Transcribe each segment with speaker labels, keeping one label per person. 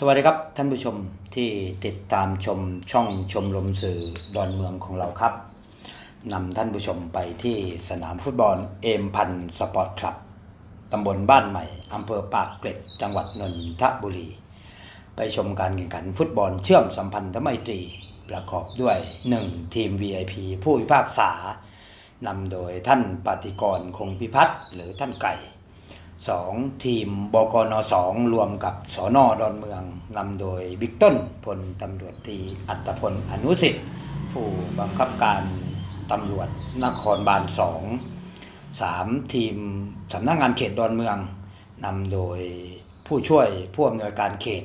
Speaker 1: สวัสดีครับท่านผู้ชมที่ติดตามชมช่องชมรมสื่อดอนเมืองของเราครับนำท่านผู้ชมไปที่สนามฟุตบอลเอมพันสปอร์ตคลับตำบลบ้านใหม่อำเภอปากเกร็ดจังหวัดนนทบุรี ไปชมการแข่งขันฟุตบอลเชื่อมสัมพันธไมตรีประกอบด้วย 1. ทีม VIP ผู้พิพากษานำโดยท่านปฏิกรคงพิพัฒน์หรือท่านไก่ 2. ทีมบกน2รวมกับสอนอดอนเมืองนำโดยบิ๊กต้นพลตำรวจตีอัตพลอนุสิทธิ์ ผู้บังคับการตำรวจนครบาล2 3. ทีมสำนักงานเขตดอนเมืองนำโดยผู้ช่วยผู้อำนวยการเขต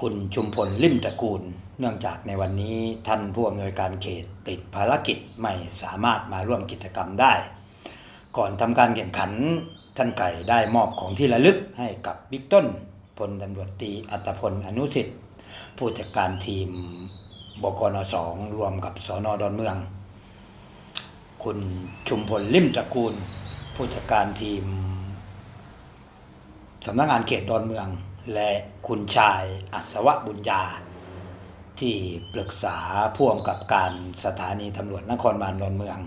Speaker 1: คุณชุมพลลิมตระกูล เนื่องจากในวันนี้ท่านผู้อำนวยการเขตติดภารกิจไม่สามารถมาร่วมกิจกรรมได้ ก่อนทำการแข่งขัน ท่านไก่ได้มอบของที่ระลึกให้กับบิ๊กต้นพลตำรวจตีอัตพลอนุสิทธิ์ ผู้จัดการทีมบกนสองรวมกับสอนอดอนเมือง คุณชุมพลลิมตระกูล ผู้จัดการทีมสำนักงานเขตดอนเมือง และคุณชายอัศวะบุญญา ที่ปรึกษาพ่วงกับการสถานีตำรวจนครบาลดอนเมือง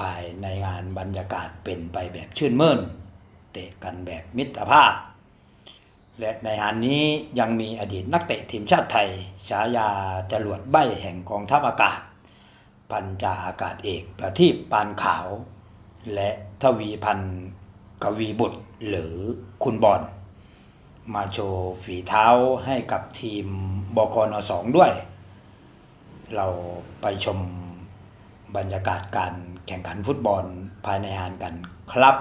Speaker 1: ภายในงานบรรยากาศเป็นไปแบบชื่นมื่น เตะกันแบบมิตรภาพ และในงานนี้ยังมีอดีตนักเตะทีมชาติไทย ฉายาจรวดใบแห่งกองทัพอากาศพันจาอากาศเอกประทีปปานขาว และทวีพันธ์กวีบุตรหรือคุณบอลมาโชว์ฝีเท้าให้กับทีมบกนสองด้วย เราไปชม บรรยากาศการแข่งขันฟุตบอลภายในงานกันครับ